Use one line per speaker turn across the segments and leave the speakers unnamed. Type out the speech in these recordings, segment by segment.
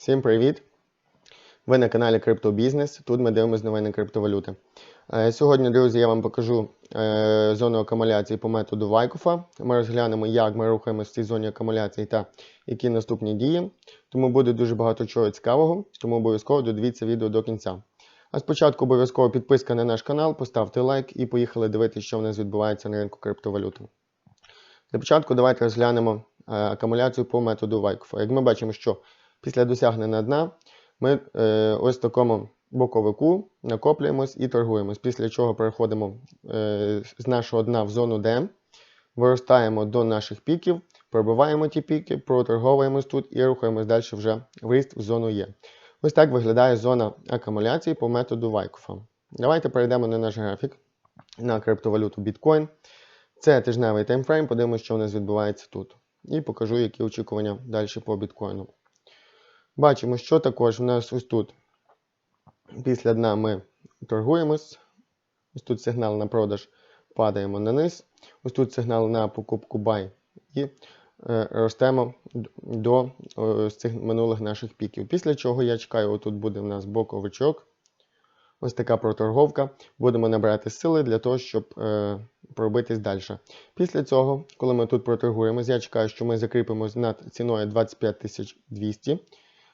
Всім привіт! Ви на каналі Криптобізнес. Тут ми дивимося новини криптовалюти. Е, Сьогодні, друзі, я вам покажу е, зону акумуляції по методу Вайкофа. Ми розглянемо, як ми рухаємося в цій зоні акумуляції та які наступні дії. Тому буде дуже багато чого цікавого, тому обов'язково додивіться відео до кінця. А спочатку обов'язково підписка на наш канал, поставте лайк і поїхали дивитися, що в нас відбувається на ринку криптовалюти. Для початку давайте розглянемо е, акумуляцію по методу Вайкофа. Як ми бачимо, що після досягнення дна ми е, ось в такому боковику накоплюємось і торгуємось, після чого переходимо е, з нашого дна в зону D, виростаємо до наших піків, пробиваємо ті піки, проторговуємось тут і рухаємось далі вже в ріст в зону Е. Ось так виглядає зона акумуляції по методу Вайкофа. Давайте перейдемо на наш графік на криптовалюту Bitcoin. Це тижневий таймфрейм, подивимося, що у нас відбувається тут. І покажу, які очікування далі по біткоїну. Бачимо, що також у нас ось тут. Після дна ми торгуємось. Ось тут сигнал на продаж падаємо на низ. Ось тут сигнал на покупку buy. І е, ростемо до е, цих минулих наших піків. Після чого я чекаю, отут буде в нас боковичок. Ось така проторговка. Будемо набирати сили для того, щоб е, пробитись далі. Після цього, коли ми тут проторгуємось, я чекаю, що ми закріпимось над ціною 25200,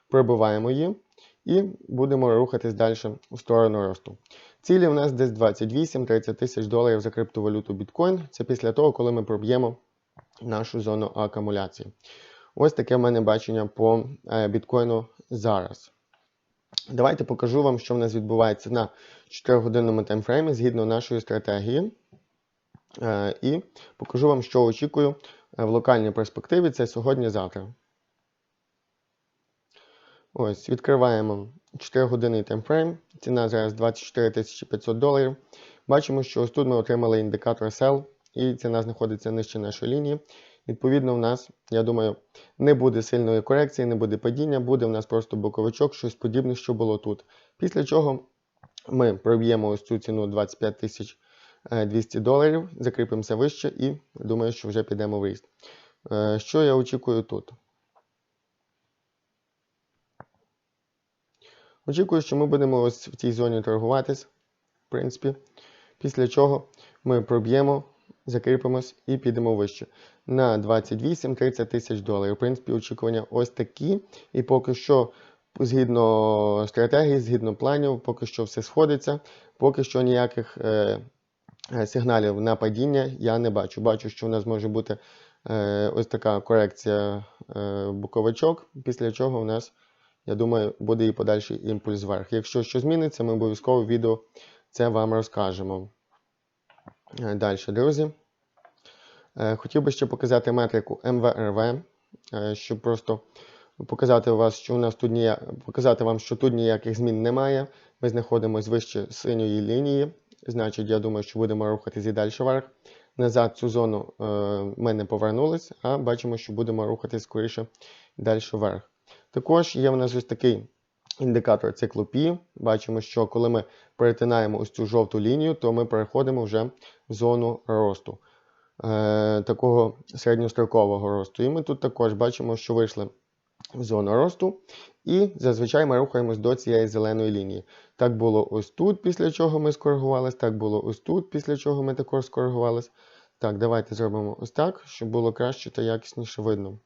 пробиваємо її і будемо рухатись далі у сторону росту. Цілі в нас десь 28-30 тисяч доларів за криптовалюту біткоін. Це після того, коли ми проб'ємо нашу зону акумуляції. Ось таке в мене бачення по е, біткоїну зараз. Давайте покажу вам, що в нас відбувається на 4-годинному таймфреймі згідно нашої стратегії. Е, І покажу вам, що очікую е, в локальній перспективі. Це сьогодні-завтра. Ось, відкриваємо 4-годинний таймфрейм. Ціна зараз 24 500 доларів. Бачимо, що ось тут ми отримали індикатор sell, і ціна знаходиться нижче нашої лінії. Відповідно, в нас, я думаю, не буде сильної корекції, не буде падіння, буде в нас просто боковичок, щось подібне, що було тут. Після чого ми проб'ємо ось цю ціну 25 200 доларів, закріпимося вище і думаю, що вже підемо в ріст. Е, Що я очікую тут? Очікую, що ми будемо ось в цій зоні торгуватись, в принципі. Після чого ми проб'ємо, закріпимось і підемо вище. На 28-30 тисяч доларів. В принципі, очікування ось такі. І поки що, згідно стратегії, згідно планів, поки що все сходиться. Поки що ніяких е, сигналів на падіння я не бачу. Бачу, що у нас може бути е, ось така корекція е, боковичок, після чого у нас. Я думаю, буде і подальший імпульс вверх. Якщо щось зміниться, ми обов'язково відео це вам розкажемо. Далі, друзі. Хотів би ще показати метрику МВРВ, щоб просто показати, вас, що у нас тут ніяк... показати вам, що тут ніяких змін немає. Ми знаходимося вище синьої лінії. Значить, я думаю, що будемо рухатись і далі вверх. Назад цю зону ми не повернулись, а бачимо, що будемо рухатись скоріше далі вверх. Також є в нас ось такий індикатор циклу P. Бачимо, що коли ми перетинаємо ось цю жовту лінію, то ми переходимо вже в зону росту, е, такого середньострокового росту. І ми тут також бачимо, що вийшли в зону росту. І зазвичай ми рухаємось до цієї зеленої лінії. Так було ось тут, після чого ми скоригувались, так було ось тут, після чого ми також скоригувались. Так, давайте зробимо ось так, щоб було краще та якісніше видно.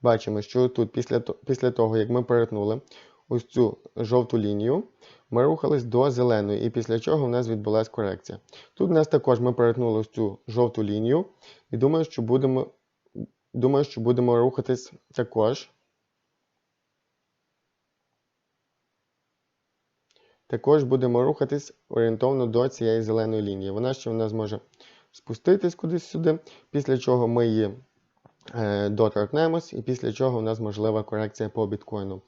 Бачимо, що тут після після того, як ми перетнули ось цю жовту лінію, ми рухались до зеленої, і після чого в нас відбулася корекція. Тут у нас також ми перетнули ось цю жовту лінію, і думаю, що будемо думаю, що будемо рухатись також. Також будемо рухатись орієнтовно до цієї зеленої лінії. Вона ще в нас може спуститись кудись сюди, після чого ми її доторкнемось, і після чого у нас можлива корекція по біткоїну.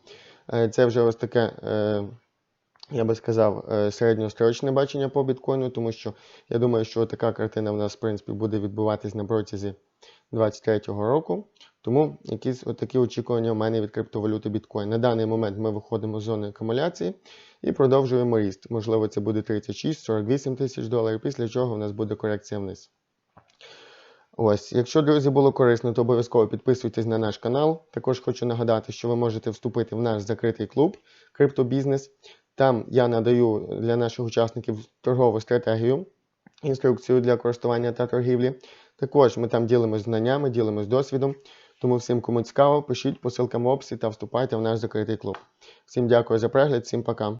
Е, це вже ось таке, е, я би сказав, середньострочне бачення по біткоїну, тому що я думаю, що така картина в нас, в принципі, буде відбуватись на протязі 2023 року. Тому якісь такі очікування у мене від криптовалюти біткоін. На даний момент ми виходимо з зони акумуляції і продовжуємо ріст. Можливо, це буде 36-48 тисяч доларів, після чого у нас буде корекція вниз. Ось, якщо, друзі, було корисно, то обов'язково підписуйтесь на наш канал. Також хочу нагадати, що ви можете вступити в наш закритий клуб Криптобізнес. Там я надаю для наших учасників торгову стратегію, інструкцію для користування та торгівлі. Також ми там ділимось знаннями, ділимось досвідом. Тому всім, кому цікаво, пишіть по ссылкам в описі та вступайте в наш закритий клуб. Всім дякую за перегляд, всім пока.